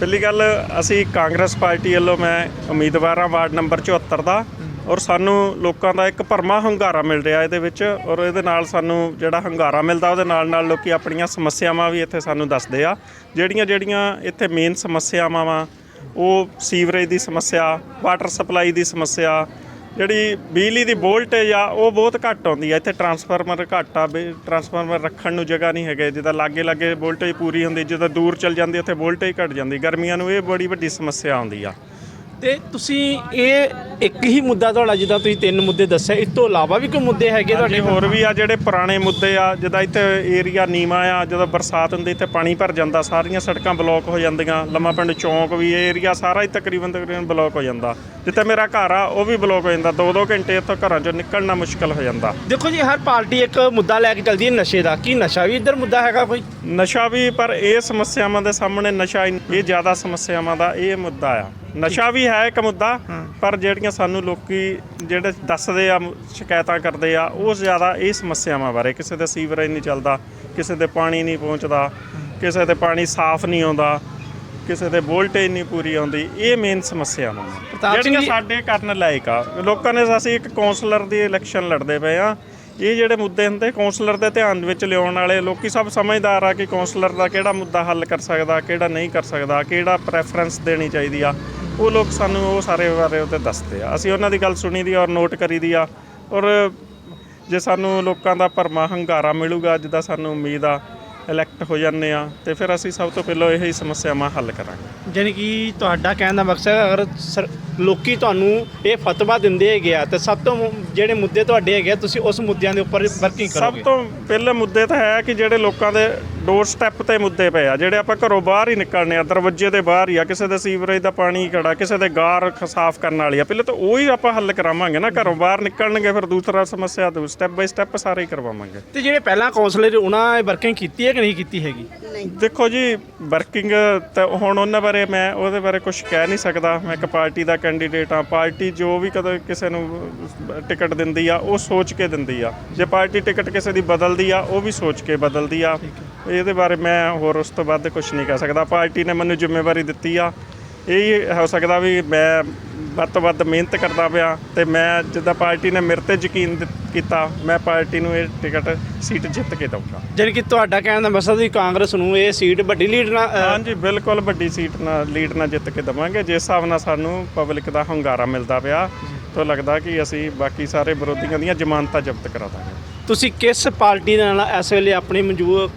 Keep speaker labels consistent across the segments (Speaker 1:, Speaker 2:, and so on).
Speaker 1: ਪਹਿਲੀ ਗੱਲ ਅਸੀਂ ਕਾਂਗਰਸ ਪਾਰਟੀ ਵੱਲੋਂ ਮੈਂ ਉਮੀਦਵਾਰ ਹਾਂ, ਵਾਰਡ ਨੰਬਰ 74 ਦਾ ਔਰ ਸਾਨੂੰ ਲੋਕਾਂ ਦਾ ਇੱਕ ਭਰਮਾ ਹੰਗਾਰਾ ਮਿਲ ਰਿਹਾ ਇਹਦੇ ਵਿੱਚ ਔਰ ਇਹਦੇ ਨਾਲ ਸਾਨੂੰ ਜਿਹੜਾ ਹੰਗਾਰਾ ਮਿਲਦਾ ਉਹਦੇ ਨਾਲ ਨਾਲ ਲੋਕੀ ਆਪਣੀਆਂ ਸਮੱਸਿਆਵਾਂ ਵੀ ਇੱਥੇ ਸਾਨੂੰ ਦੱਸਦੇ ਆ। ਜਿਹੜੀਆਂ ਜਿਹੜੀਆਂ ਇੱਥੇ ਮੇਨ ਸਮੱਸਿਆਵਾਂ ਵਾ, ਉਹ ਸੀਵਰੇਜ ਦੀ ਸਮੱਸਿਆ ਵਾਟਰ ਸਪਲਾਈ ਦੀ ਸਮੱਸਿਆ ਜਿਹੜੀ ਬਿਜਲੀ ਦੀ ਵੋਲਟੇਜ ਆ, ਉਹ ਬਹੁਤ ਘੱਟ ਆਉਂਦੀ ਆ। ਇੱਥੇ ਟਰਾਂਸਫਾਰਮਰ ਘੱਟ ਆ, ਵੀ ਟਰਾਂਸਫਾਰਮਰ ਰੱਖਣ ਨੂੰ ਜਗ੍ਹਾ ਨਹੀਂ ਹੈਗੇ। ਜਿੱਦਾਂ ਲਾਗੇ ਲਾਗੇ ਵੋਲਟੇਜ ਪੂਰੀ ਹੁੰਦੀ, ਜਦੋਂ ਦੂਰ ਚਲ ਜਾਂਦੀ, ਉੱਥੇ ਵੋਲਟੇਜ ਘਟ ਜਾਂਦੀ। ਗਰਮੀਆਂ ਨੂੰ ਇਹ ਬੜੀ ਵੱਡੀ ਸਮੱਸਿਆ ਆਉਂਦੀ ਆ।
Speaker 2: ਤੇ ਤੁਸੀਂ ਇਹ ਇੱਕ ਹੀ ਮੁੱਦਾ ਤੁਹਾਡਾ ਜਿੱਦਾਂ ਤੁਸੀਂ ਤਿੰਨ ਮੁੱਦੇ ਦੱਸੇ ਇਸ ਤੋਂ ਇਲਾਵਾ ਵੀ ਕੋਈ ਮੁੱਦੇ ਹੈਗੇ
Speaker 1: ਤੁਹਾਡੇ ਹੋਰ ਵੀ ਆ ਜਿਹੜੇ ਪੁਰਾਣੇ ਮੁੱਦੇ ਆ ਜਿੱਦਾਂ ਇੱਥੇ ਏਰੀਆ ਨੀਵਾ ਆ ਜਦੋਂ ਬਰਸਾਤ ਹੁੰਦੀ ਇੱਥੇ ਪਾਣੀ ਭਰ ਜਾਂਦਾ ਸਾਰੀਆਂ ਸੜਕਾਂ ਬਲੌਕ ਹੋ ਜਾਂਦੀਆਂ ਲੰਮਾ ਪਿੰਡ ਚੌਂਕ ਵੀ ਇਹ ਏਰੀਆ ਸਾਰਾ ਹੀ ਤਕਰੀਬਨ ਤਕਰੀਬਨ ਬਲੌਕ ਹੋ ਜਾਂਦਾ। ਜਿੱਥੇ ਮੇਰਾ ਘਰ ਆ ਉਹ ਵੀ ਬਲੌਕ ਹੋ ਜਾਂਦਾ ਦੋ ਦੋ ਘੰਟੇ ਇੱਥੋਂ ਘਰਾਂ ਚੋਂ ਨਿਕਲਣਾ ਮੁਸ਼ਕਲ ਹੋ ਜਾਂਦਾ।
Speaker 2: ਦੇਖੋ ਜੀ ਹਰ ਪਾਰਟੀ ਇੱਕ ਮੁੱਦਾ ਲੈ ਕੇ ਚੱਲਦੀ ਹੈ ਨਸ਼ੇ ਦਾ। ਕੀ ਨਸ਼ਾ ਵੀ ਇੱਧਰ ਮੁੱਦਾ ਹੈਗਾ ਕੋਈ?
Speaker 1: ਨਸ਼ਾ ਵੀ ਪਰ ਇਹ ਸਮੱਸਿਆਵਾਂ ਦੇ ਸਾਹਮਣੇ ਨਸ਼ਾ ਇਹ ਜ਼ਿਆਦਾ ਸਮੱਸਿਆਵਾਂ ਦਾ ਇਹ ਮੁੱਦਾ ਆ। ਨਸ਼ਾ ਵੀ ਹੈ ਇੱਕ ਮੁੱਦਾ ਪਰ ਜਿਹੜੀਆਂ ਸਾਨੂੰ ਲੋਕੀ ਜਿਹੜੇ ਦੱਸਦੇ ਆ ਸ਼ਿਕਾਇਤਾਂ ਕਰਦੇ ਆ ਉਹ ਜ਼ਿਆਦਾ ਇਹ ਸਮੱਸਿਆਵਾਂ ਬਾਰੇ। ਕਿਸੇ ਦਾ ਸੀਵਰੇਜ ਨਹੀਂ ਚੱਲਦਾ ਕਿਸੇ ਦੇ ਪਾਣੀ ਨਹੀਂ ਪਹੁੰਚਦਾ ਕਿਸੇ ਦੇ ਪਾਣੀ ਸਾਫ਼ ਨਹੀਂ ਆਉਂਦਾ ਕਿਸੇ ਦੇ ਵੋਲਟੇਜ ਨਹੀਂ ਪੂਰੀ ਆਉਂਦੀ ਇਹ ਮੇਨ ਸਮੱਸਿਆਵਾਂ ਜਿਹੜੀਆਂ ਸਾਡੇ ਕਰਨ ਲਾਇਕ ਆ ਲੋਕਾਂ ਨੇ ਅਸੀਂ ਇੱਕ ਕਾਉਂਸਲਰ ਦੀ ਇਲੈਕਸ਼ਨ ਲੜਦੇ ਪਏ ਆ। ਇਹ ਜਿਹੜੇ ਮੁੱਦੇ ਹੁੰਦੇ ਕਾਉਂਸਲਰ ਦੇ ਧਿਆਨ ਵਿੱਚ ਲਿਆਉਣ ਵਾਲੇ ਲੋਕੀ ਸਭ ਸਮਝਦਾਰ ਆ ਕਿ ਕਾਉਂਸਲਰ ਦਾ ਕਿਹੜਾ ਮੁੱਦਾ ਹੱਲ ਕਰ ਸਕਦਾ ਕਿਹੜਾ ਨਹੀਂ ਕਰ ਸਕਦਾ ਕਿਹੜਾ ਪ੍ਰੈਫਰੈਂਸ ਦੇਣੀ ਚਾਹੀਦੀ ਆ। ਉਹ ਲੋਕ ਸਾਨੂੰ ਉਹ ਸਾਰੇ ਬਾਰੇ ਉਹਤੇ ਦੱਸਦੇ ਆ। ਅਸੀਂ ਉਹਨਾਂ ਦੀ ਗੱਲ ਸੁਣੀ ਦੀ ਔਰ ਨੋਟ ਕਰੀ ਦੀ ਆ। ਔਰ ਜੇ ਸਾਨੂੰ ਲੋਕਾਂ ਦਾ ਭਰਮਾ ਹੰਗਾਰਾ ਮਿਲੂਗਾ ਜਿੱਦਾਂ ਸਾਨੂੰ ਉਮੀਦ ਆ ਇਲੈਕਟ ਹੋ ਜਾਂਦੇ ਆ ਤੇ ਫਿਰ ਅਸੀਂ ਸਭ ਤੋਂ ਪਹਿਲਾਂ ਇਹੀ ਸਮੱਸਿਆਵਾਂ ਹੱਲ ਕਰਾਂਗੇ।
Speaker 2: ਜਾਣੀ ਕਿ ਤੁਹਾਡਾ ਕਹਿਣ ਦਾ ਮਕਸਦ ਹੈ ਅਗਰ ਸਰ- ਲੋਕੀ ਤੁਹਾਨੂੰ ਇਹ ਫਤਵਾ ਦਿੰਦੇ ਹੈਗੇ ਆ ਤੇ ਸਭ ਤੋਂ ਮੁ- ਜਿਹੜੇ ਮੁੱਦੇ ਤੁਹਾਡੇ ਹੈਗੇ ਆ ਤੁਸੀਂ ਉਸ ਮੁੱਦਿਆਂ ਦੇ ਉੱਪਰ ਵਰਕਿੰਗ
Speaker 1: ਸਭ
Speaker 2: ਕਰੋਗੇ
Speaker 1: ਤੋਂ ਪਹਿਲੇ ਮੁੱਦੇ ਤਾਂ ਹੈ ਕਿ ਜਿਹੜੇ ਲੋਕਾਂ ਦੇ ਡੋਰ ਸਟੈਪ ਤੇ ਮੁੱਦੇ ਪਏ ਆ। ਜਿਹੜੇ ਆਪਾਂ ਘਰੋਂ ਬਾਹਰ ਹੀ ਨਿਕਲਣੇ ਆ ਦਰਵਾਜ਼ੇ ਦੇ ਬਾਹਰ ਹੀ ਆ ਕਿਸੇ ਦੇ ਸੀਵਰੇਜ ਦਾ ਪਾਣੀ ਖੜਾ ਕਿਸੇ ਦੇ ਗਾਰ ਖ- ਸਾਫ਼ ਕਰਨ ਵਾਲੀ ਆ। ਪਹਿਲੇ ਤਾਂ ਉਹ ਹੀ ਆਪਾਂ ਹੱਲ ਕਰਾਵਾਂਗੇ ਨਾ ਘਰੋਂ ਬਾਹਰ ਨਿਕਲਣਗੇ ਫਿਰ ਦੂਸਰਾ ਸਮੱਸਿਆ ਦੂ ਸਟੈਪ ਬਾਈ ਸਟੈਪ ਸਾਰੇ ਹੀ ਕਰਵਾਵਾਂਗੇ।
Speaker 2: ਤੇ ਜਿਹੜੇ ਪਹਿਲਾਂ ਕਾਉਂਸਲਰ ਉਹਨਾਂ ਇਹ ਵਰਕਿੰਗ ਕੀਤੀ ਹੈ ਕਿ ਨਹੀਂ ਕੀਤੀ ਹੈਗੀ?
Speaker 1: ਦੇਖੋ ਜੀ ਵਰਕਿੰਗ ਤਾਂ ਹੁਣ ਉਹਨਾਂ ਬਾਰੇ ਮੈਂ ਉਹਦੇ ਬਾਰੇ ਕੁਝ ਕਹਿ ਨਹੀਂ ਸਕਦਾ। ਮੈਂ ਇੱਕ ਪਾਰਟੀ ਦਾ ਕੈਂਡੀਡੇਟ ਆ ਪਾਰਟੀ ਜੋ ਵੀ ਕਦੇ ਕਿਸੇ ਨੂੰ ਟਿਕਟ ਦਿੰਦੀ ਆ ਉਹ ਸੋਚ ਕੇ ਦਿੰਦੀ ਆ। ਜੇ ਪਾਰਟੀ ਟਿਕਟ ਕਿਸੇ ਦੀ ਬਦਲਦੀ ਆ ਉਹ ਵੀ ਸੋਚ ਕੇ ਬਦਲਦੀ ਆ। ਇਹਦੇ ਬਾਰੇ ਮੈਂ ਹੋਰ ਉਸ ਤੋਂ ਵੱਧ ਕੁਝ ਨਹੀਂ ਕਹਿ ਸਕਦਾ। ਪਾਰਟੀ ਨੇ ਮੈਨੂੰ ਜ਼ਿੰਮੇਵਾਰੀ ਦਿੱਤੀ ਆ। ਇਹ ਹੀ ਸਕਦਾ ਵੀ ਮੈਂ ਵੱਧ ਤੋਂ ਵੱਧ ਮਿਹਨਤ ਕਰਦਾ ਪਿਆ ਤੇ ਮੈਂ ਜਿੱਦਾਂ ਪਾਰਟੀ ਨੇ ਮੇਰੇ ਤੇ ਯਕੀਨ ਕੀਤਾ ਮੈਂ ਪਾਰਟੀ ਨੂੰ ਇਹ ਟਿਕਟ ਸੀਟ ਜਿੱਤ ਕੇ ਦਊਂਗਾ।
Speaker 2: ਜਾਣੀ ਕਿ ਤੁਹਾਡਾ ਕਹਿਣ ਦਾ ਮਕਸਦ ਵੀ ਕਾਂਗਰਸ ਨੂੰ ਇਹ ਸੀਟ ਵੱਡੀ ਲੀਡ ਨਾਲ
Speaker 1: ਹਾਂਜੀ ਬਿਲਕੁਲ ਵੱਡੀ ਸੀਟ ਨਾਲ ਲੀਡ ਨਾਲ ਜਿੱਤ ਕੇ ਦਵਾਂਗੇ। ਜਿਸ ਹਿਸਾਬ ਨਾਲ ਸਾਨੂੰ ਪਬਲਿਕ ਦਾ ਹੰਗਾਰਾ ਮਿਲਦਾ ਪਿਆ ਤਾਂ ਲੱਗਦਾ ਕਿ ਅਸੀਂ ਬਾਕੀ ਸਾਰੇ ਵਿਰੋਧੀਆਂ ਦੀਆਂ ਜ਼ਮਾਨਤਾਂ ਜ਼ਬਤ ਕਰਾ ਦਾਂਗੇ।
Speaker 2: ਤੁਸੀਂ ਕਿਸ ਪਾਰਟੀ ਦੇ ਨਾਲ ਇਸ ਵੇਲੇ ਆਪਣੀ ਮਨਜ਼ੂਰ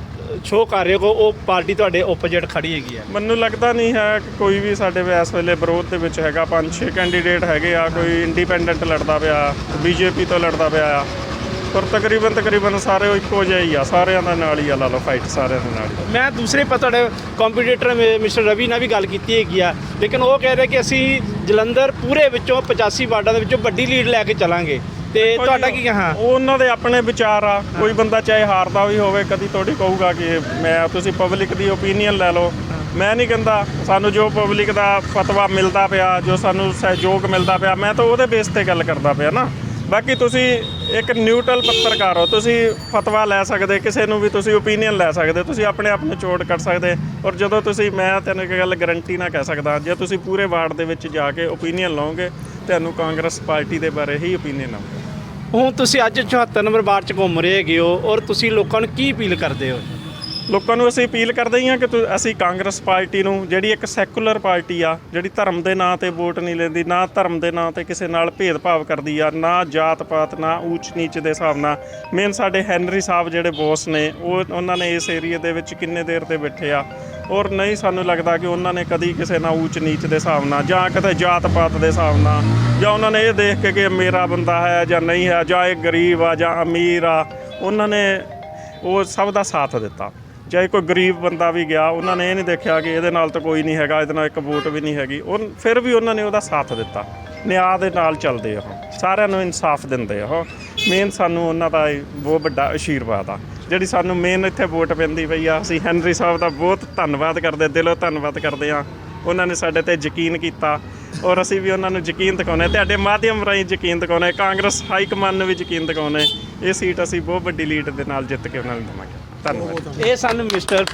Speaker 2: ਸ਼ੋਅ ਕਰ ਰਹੇ ਹੋ ਉਹ ਪਾਰਟੀ ਤੁਹਾਡੇ ਓਪੋਜਿਟ ਖੜੀ ਹੈਗੀ ਹੈ?
Speaker 1: ਮੈਨੂੰ ਲੱਗਦਾ ਨਹੀਂ ਹੈ ਕਿ ਕੋਈ ਵੀ ਸਾਡੇ ਇਸ ਵੇਲੇ ਵਿਰੋਧ ਦੇ ਵਿੱਚ ਹੈਗਾ। ਪੰਜ ਛੇ ਕੈਂਡੀਡੇਟ ਹੈਗੇ ਆ ਕੋਈ ਇੰਡੀਪੈਂਡੈਂਟ ਲੜਦਾ ਪਿਆ ਬੀਜੇਪੀ ਤੋਂ ਲੜਦਾ ਪਿਆ ਆ। ਪਰ ਤਕਰੀਬਨ ਤਕਰੀਬਨ ਸਾਰੇ ਇੱਕੋ ਜਿਹੇ ਹੀ ਆ। ਸਾਰਿਆਂ ਦਾ ਨਾਲ ਹੀ ਆ ਲਾ ਲਓ ਫਾਈਟ ਸਾਰਿਆਂ ਦੇ ਨਾਲ ਹੀ
Speaker 2: ਮੈਂ ਦੂਸਰੇ ਪਰ ਤੁਹਾਡੇ ਕੰਪੀਟੀਟਰ ਮਿਸਟਰ ਰਵੀ ਨਾਲ ਵੀ ਗੱਲ ਕੀਤੀ ਹੈਗੀ ਆ। ਲੇਕਿਨ ਉਹ ਕਹਿ ਰਹੇ ਕਿ ਅਸੀਂ ਜਲੰਧਰ ਪੂਰੇ ਵਿੱਚੋਂ 85 ਵਾਰਡਾਂ ਦੇ ਵਿੱਚੋਂ ਵੱਡੀ ਲੀਡ ਲੈ ਕੇ ਚੱਲਾਂਗੇ। ਤੇ ਤੁਹਾਡਾ ਕੀ ਹਾਂ?
Speaker 1: ਉਹ ਉਹਨਾਂ ਦੇ ਆਪਣੇ ਵਿਚਾਰ ਆ। ਕੋਈ ਬੰਦਾ ਚਾਹੇ ਹਾਰਦਾ ਵੀ ਹੋਵੇ ਕਦੀ ਥੋੜੀ ਕਹੂਗਾ ਕਿ ਮੈਂ ਤੁਸੀਂ ਪਬਲਿਕ ਦੀ ਓਪੀਨੀਅਨ ਲੈ ਲਓ। ਮੈਂ ਨਹੀਂ ਕਹਿੰਦਾ ਸਾਨੂੰ ਜੋ ਪਬਲਿਕ ਦਾ ਫਤਵਾ ਮਿਲਦਾ ਪਿਆ ਜੋ ਸਾਨੂੰ ਸਹਿਯੋਗ ਮਿਲਦਾ ਪਿਆ ਮੈਂ ਤਾਂ ਉਹਦੇ ਬੇਸ ਤੇ ਗੱਲ ਕਰਦਾ ਪਿਆ ਨਾ। ਬਾਕੀ ਤੁਸੀਂ ਇੱਕ ਨਿਊਟਰਲ ਪੱਤਰਕਾਰ ਹੋ ਤੁਸੀਂ ਫਤਵਾ ਲੈ ਸਕਦੇ ਕਿਸੇ ਨੂੰ ਵੀ ਤੁਸੀਂ ਓਪੀਨੀਅਨ ਲੈ ਸਕਦੇ ਤੁਸੀਂ ਆਪਣੇ ਆਪ ਨੂੰ ਚੋੜ ਕਰ ਸਕਦੇ। ਔਰ ਜਦੋਂ ਤੁਸੀਂ ਮੈਂ ਤੈਨੂੰ ਇੱਕ ਗੱਲ ਗਾਰੰਟੀ ਨਾਲ ਕਹਿ ਸਕਦਾ ਜੇ ਤੁਸੀਂ ਪੂਰੇ ਵਾਰਡ ਦੇ ਵਿੱਚ ਜਾ ਕੇ ਓਪੀਨੀਅਨ ਲਓਗੇ ਤੁਹਾਨੂੰ ਕਾਂਗਰਸ ਪਾਰਟੀ ਦੇ ਬਾਰੇ ਹੀ ਓਪੀਨੀਅਨ ਆਊਗਾ।
Speaker 2: ਹੁਣ ਤੁਸੀਂ ਅੱਜ 74 ਨੰਬਰ ਵਾਰਡ 'ਚ ਘੁੰਮ ਰਹੇ ਹੈਗੇ ਹੋ ਔਰ ਤੁਸੀਂ ਲੋਕਾਂ ਨੂੰ ਕੀ ਅਪੀਲ ਕਰਦੇ ਹੋ?
Speaker 1: ਲੋਕਾਂ ਨੂੰ ਅਸੀਂ ਅਪੀਲ ਕਰਦੇ ਹੀ ਹਾਂ ਕਿ ਤੁ- ਅਸੀਂ ਕਾਂਗਰਸ ਪਾਰਟੀ ਨੂੰ, ਜਿਹੜੀ ਇੱਕ ਸੈਕੂਲਰ ਪਾਰਟੀ ਆ, ਜਿਹੜੀ ਧਰਮ ਦੇ ਨਾਂ ਤੇ ਵੋਟ ਨਹੀਂ ਲੈਂਦੀ, ਨਾ ਧਰਮ ਦੇ ਨਾਂ ਤੇ ਕਿਸੇ ਨਾਲ ਭੇਦਭਾਵ ਕਰਦੀ ਆ, ਨਾ ਜਾਤ ਪਾਤ ਨਾ ਊਚ ਨੀਚ ਦੇ ਹਿਸਾਬ ਨਾਲ ਮੇਨ ਸਾਡੇ ਹੈਨਰੀ ਸਾਹਿਬ ਜਿਹੜੇ ਬੌਸ ਨੇ, ਉਹ, ਉਹਨਾਂ ਨੇ ਇਸ ਏਰੀਆ ਦੇ ਵਿੱਚ ਕਿੰਨੇ ਦੇਰ ਤੇ ਬੈਠੇ ਆ? ਔਰ ਨਹੀਂ ਸਾਨੂੰ ਲੱਗਦਾ ਕਿ ਉਹਨਾਂ ਨੇ ਕਦੀ ਕਿਸੇ ਨਾਲ ਊਚ ਨੀਚ ਦੇ ਹਿਸਾਬ ਨਾਲ, ਜਾਂ ਕਦੇ ਜਾਤ ਪਾਤ ਦੇ ਹਿਸਾਬ ਨਾਲ, ਜਾਂ ਉਹਨਾਂ ਨੇ ਇਹ ਦੇਖ ਕੇ ਕਿ ਮੇਰਾ ਬੰਦਾ ਹੈ ਜਾਂ ਨਹੀਂ ਹੈ, ਜਾਂ ਇਹ ਗਰੀਬ ਆ ਜਾਂ ਅਮੀਰ ਆ, ਉਹਨਾਂ ਨੇ ਉਹ ਸਭ ਦਾ ਸਾਥ ਦਿੱਤਾ। ਚਾਹੇ ਕੋਈ ਗਰੀਬ ਬੰਦਾ ਵੀ ਗਿਆ, ਉਹਨਾਂ ਨੇ ਇਹ ਨਹੀਂ ਦੇਖਿਆ ਕਿ ਇਹਦੇ ਨਾਲ ਤਾਂ ਕੋਈ ਨਹੀਂ ਹੈਗਾ, ਇਹਦੇ ਨਾਲ ਇੱਕ ਵੋਟ ਵੀ ਨਹੀਂ ਹੈਗੀ। ਉਹ ਫਿਰ ਵੀ ਉਹਨਾਂ ਨੇ ਉਹਦਾ ਸਾਥ ਦਿੱਤਾ। ਨਿਆਂ ਦੇ ਨਾਲ ਚੱਲਦੇ ਉਹ। ਸਾਰਿਆਂ ਨੂੰ ਇਨਸਾਫ ਦਿੰਦੇ ਉਹ। ਮੇਨ ਸਾਨੂੰ ਉਹਨਾਂ ਦਾ ਇਹ ਬਹੁਤ ਵੱਡਾ ਆਸ਼ੀਰਵਾਦ ਆ। ਜਿਹੜੀ ਸਾਨੂੰ ਮੇਨ ਇੱਥੇ ਵੋਟ ਪੈਂਦੀ ਪਈ ਆ, ਅਸੀਂ ਹੈਨਰੀ ਸਾਹਿਬ ਦਾ ਬਹੁਤ ਧੰਨਵਾਦ ਕਰਦੇ, ਦਿਲੋਂ ਧੰਨਵਾਦ ਕਰਦੇ ਆ। ਉਹਨਾਂ ਨੇ ਸਾਡੇ ਤੇ ਯਕੀਨ ਕੀਤਾ। ਔਰ ਅਸੀਂ ਵੀ ਉਹਨਾਂ ਨੂੰ ਯਕੀਨ ਦਿਖਾਉਂਦੇ ਹਾਂ। ਤੁਹਾਡੇ ਮਾਧਿਅਮ ਰਾਹੀਂ ਯਕੀਨ ਦਿਖਾਉਂਦੇ ਹਾਂ। ਕਾਂਗਰਸ, ਹਾਈ ਕਮਾਂਡ ਨੂੰ ਵੀ ਯਕੀਨ ਦਿਖਾਉਂਦੇ ਇਹ ਸੀਟ ਅਸੀਂ ਬਹੁਤ ਵੱਡੀ ਲੀਡ ਦੇ ਨਾਲ ਜਿੱਤ ਕੇ ਉਹਨਾਂ ਨੂੰ ਦੇਵਾਂਗੇ। ਧੰਨਵਾਦ।
Speaker 2: ਇਹ ਸਨ ਮਿਸਟਰ